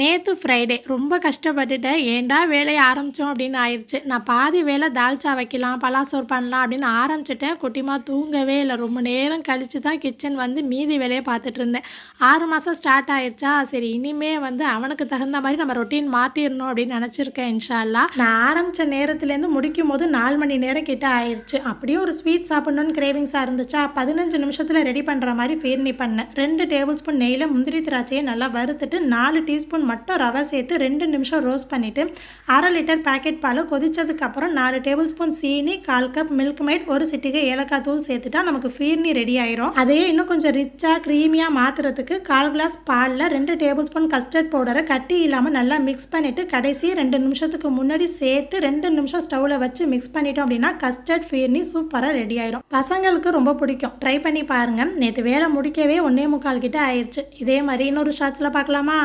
நேற்று ஃப்ரைடே ரொம்ப கஷ்டப்பட்டுட்டேன் ஏன்டா வேலையை ஆரம்பித்தோம் அப்படின்னு ஆயிடுச்சு நான் பாதி வேலை தால்ச்சா வைக்கலாம் பலாசோர் பண்ணலாம் அப்படின்னு ஆரம்பிச்சிட்டேன். குட்டிமா தூங்கவே இல்லை. ரொம்ப நேரம் கழித்து தான் கிச்சன் வந்து மீதி வேலையை பார்த்துட்டு இருந்தேன். ஆறு மாதம் ஸ்டார்ட் ஆயிடுச்சா சரி இனிமே வந்து அவனுக்கு தகுந்த மாதிரி நம்ம ரொட்டீன் மாற்றிடணும் அப்படின்னு நினச்சிருக்கேன் இன்ஷால்லா நான் ஆரம்பித்த நேரத்துலேருந்து முடிக்கும் போது நாலு மணி நேரம் கிட்ட ஆயிடுச்சு அப்படியே ஒரு ஸ்வீட் சாப்பிட்ணுன்னு கிரேவிங்ஸாக இருந்துச்சா? பதினஞ்சு நிமிஷத்தில் ரெடி பண்ணுற மாதிரி ஃபீர்னி பண்ணேன். ரெண்டு டேபிள் ஸ்பூன் நெய்யில் முந்திரி திராட்சையை நல்லா வறுத்துட்டு நாலு டீஸ்பூன் மட்டும் ரவை சேர்த்து ரெண்டு நிமிஷம் ரோஸ்ட் பண்ணிவிட்டு அரை லிட்டர் பேக்கெட் பால் கொதித்ததுக்கப்புறம் நாலு டேபிள் ஸ்பூன் சீனி கால் கப் மில்க் மைட் ஒரு சிட்டிகை ஏலக்காய் தூள் சேர்த்துட்டா நமக்கு ஃபீர்னி ரெடி ஆயிரும். அதையே இன்னும் கொஞ்சம் ரிச்சாக க்ரீமியாக மாற்றுறதுக்கு கால் கிளாஸ் பாலில் ரெண்டு டேபிள் ஸ்பூன் கஸ்டர்ட் பவுடரை கட்டி இல்லாமல் நல்லா மிக்ஸ் பண்ணிவிட்டு கடைசி ரெண்டு நிமிஷத்துக்கு முன்னாடி சேர்த்து ரெண்டு நிமிஷம் ஸ்டவ்வில் வச்சு மிக்ஸ் பண்ணிட்டோம் அப்படின்னா கஸ்டர்ட் ஃபீர்னி சூப்பராக ரெடி ஆயிரும். பசங்களுக்கு ரொம்ப பிடிக்கும். ட்ரை பண்ணி பாருங்கள் நேற்று வேலை முடிக்கவே ஒன்றே முக்கால் கிட்ட ஆயிடுச்சு இதே மாதிரி இன்னொரு ஷார்ட்ஸில் பார்க்கலாமா?